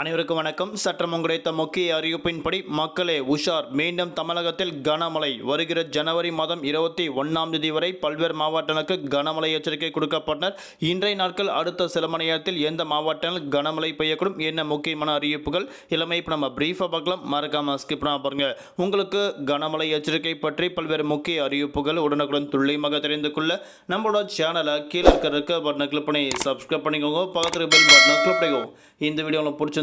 அனைவருக்கும் வணக்கம். சற்றம் கிடைத்த முக்கிய அறிவிப்பின்படி மக்களே உஷார். மீண்டும் தமிழகத்தில் கனமழை. வருகிற ஜனவரி மாதம் இருபத்தி ஒன்றாம் தேதி வரை பல்வேறு மாவட்டங்களுக்கு கனமழை எச்சரிக்கை கொடுக்கப்பட்டனர். இன்றைய நாட்கள் அடுத்த சில மணி நேரத்தில் எந்த மாவட்டங்கள் கனமழை பெய்யக்கூடும் என்ன முக்கியமான அறிவிப்புகள் இளமை இப்போ நம்ம பிரீஃபாக பார்க்கலாம். மறக்காம ஸ்கிப் பண்ண பாருங்க. உங்களுக்கு கனமழை எச்சரிக்கை பற்றி பல்வேறு முக்கிய அறிவிப்புகள் உடனுக்குடன் துல்லியமாக தெரிந்து கொள்ள நம்மளோட சேனலை கீழே இருக்கிற இருக்க பட்டனை கிளிக் பண்ணி சப்ஸ்கிரைப் பண்ணிக்கோங்க. பக்கத்தில் பெல் பட்டனை கிளிக் பண்ணிக்கோங்க. இந்த வீடியோ உங்களுக்கு பிடிச்சிருந்தா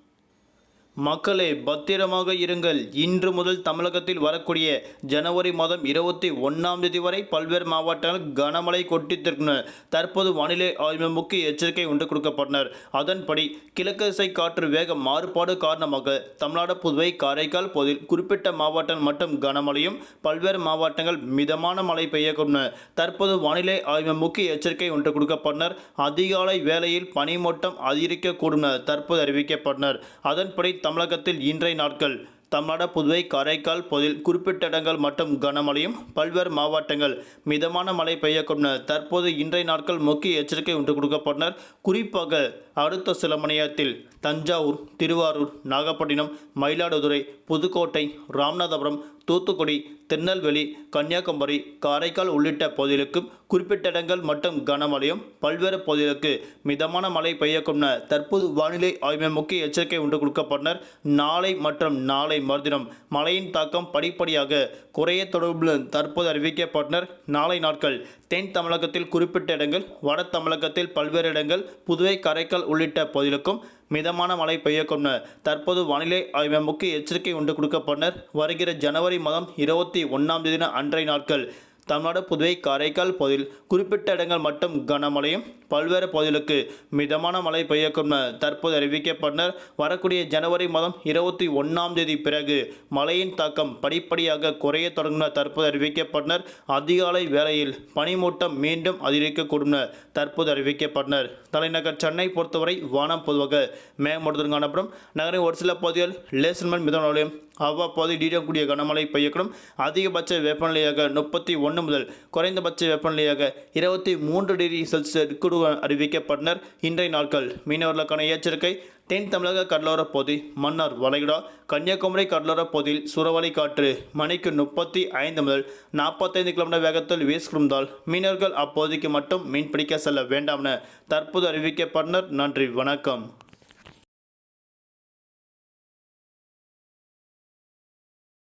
மக்களே பத்திரமாக இருங்கள். இன்று முதல் தமிழகத்தில் வரக்கூடிய ஜனவரி மாதம் இருபத்தி ஒன்றாம் தேதி வரை பல்வேறு மாவட்டங்கள் கனமழை கொட்டித்திருக்கின்றன தற்போது வானிலை ஆய்வு முக்கிய எச்சரிக்கை ஒன்று கொடுக்கப்பட்டனர். அதன்படி கிழக்கு திசை காற்று வேக மாறுபாடு காரணமாக தமிழ்நாடு புதுவை காரைக்கால் பகுதியில் குறிப்பிட்ட மாவட்டங்கள் மட்டும் கனமழையும் பல்வேறு மாவட்டங்கள் மிதமான மழை பெய்யக்கூடும். தற்போது வானிலை ஆய்வு முக்கிய எச்சரிக்கை ஒன்று கொடுக்கப்பட்டனர். அதிகாலை வேளையில் பனிமூட்டம் அதிகரிக்கக்கூடும் தற்போது அறிவிக்கப்பட்டனர். அதன்படி தமிழகத்தில் இன்றைய நாட்கள் தமிழ்நாடு புதுவை காரைக்கால் பகுதியில் குறிப்பிட்ட இடங்கள் மற்றும் கனமழையும் பல்வேறு மாவட்டங்கள் மிதமான மழை பெய்யக்கூடும் தற்போது இன்றைய நாட்கள் முக்கிய எச்சரிக்கை ஒன்று கொடுக்கப்பட்டனர். குறிப்பாக அடுத்த சில மணி நேரத்தில் தஞ்சாவூர் திருவாரூர் நாகப்பட்டினம் மயிலாடுதுறை புதுக்கோட்டை ராமநாதபுரம் தூத்துக்குடி திருநெல்வேலி கன்னியாகுமரி காரைக்கால் உள்ளிட்ட பகுதிகளுக்கும் குறிப்பிட்ட இடங்கள் மற்றும் கனமழையும் பல்வேறு பகுதிகளுக்கு மிதமான மழை பெய்யக்கும் தற்போது வானிலை ஆய்வு முக்கிய எச்சரிக்கை ஒன்று கொடுக்கப்பட்டனர். நாளை மற்றும் நாளை மறுதினம். மழையின் தாக்கம் படிப்படியாக குறைய தொடர்புடன் தற்போது அறிவிக்கப்பட்டனர். நாளை நாட்கள் தென் தமிழகத்தில் குறிப்பிட்ட இடங்கள் வட தமிழகத்தில் பல்வேறு இடங்கள் புதுவை காரைக்கால் உள்ளிட்ட பகுதிகளுக்கும் மிதமான மழை பெய்யக்கும் தற்போது வானிலை ஆய்வு முக்கிய எச்சரிக்கை ஒன்று கொடுக்கப்பட்டனர். வருகிற ஜனவரி மாதம் இருபத்தி ஒன்றாம் தேதி அன்றைய நாட்கள் தமிழ்நாடு புதுவை காரைக்கால் பகுதியில் குறிப்பிட்ட இடங்கள் மட்டும் கனமழையும் பல்வேறு பகுதிகளுக்கு மிதமான மழை பெய்யக்கும் தற்போது அறிவிக்கப்பட்டனர். வரக்கூடிய ஜனவரி மாதம் இருபத்தி ஒன்றாம் தேதி பிறகு மழையின் தாக்கம் படிப்படியாக குறைய தொடங்கும் தற்போது அறிவிக்கப்பட்டனர். அதிகாலை வேளையில் பனிமூட்டம் மீண்டும் அதிகரிக்கக்கூடும் தற்போது அறிவிக்கப்பட்டனர். தலைநகர் சென்னை பொறுத்தவரை வானம் பொதுவாக மேகமூட்டத்துடன் காணப்படும். நகரின் ஒரு சில பகுதிகள் லேசன்மன் மிதமலையும் அவ்வப்போது நீடக்கூடிய கனமழை பெய்யக்கூடும். அதிகபட்ச வெப்பநிலையாக முப்பத்தி ஒன்று முதல் குறைந்தபட்ச வெப்பநிலையாக இருபத்தி மூன்று டிகிரி செல்சியஸ் குழு அறிவிக்கப்பட்டனர். இன்றைய நாட்கள் மீனவர்களுக்கான எச்சரிக்கை. தென் தமிழக கடலோரப் பகுதி மன்னார் வளைகுடா கன்னியாகுமரி கடலோரப் பகுதியில் சுறவலை காற்று மணிக்கு முப்பத்தி ஐந்து முதல் நாற்பத்தைந்து கிலோமீட்டர் வேகத்தில் வீசிக்கொண்டால் மீனவர்கள் அப்போதைக்கு மட்டும் மீன்பிடிக்க செல்ல வேண்டாம் என தற்போது அறிவிக்கப்பட்டனர். நன்றி வணக்கம்.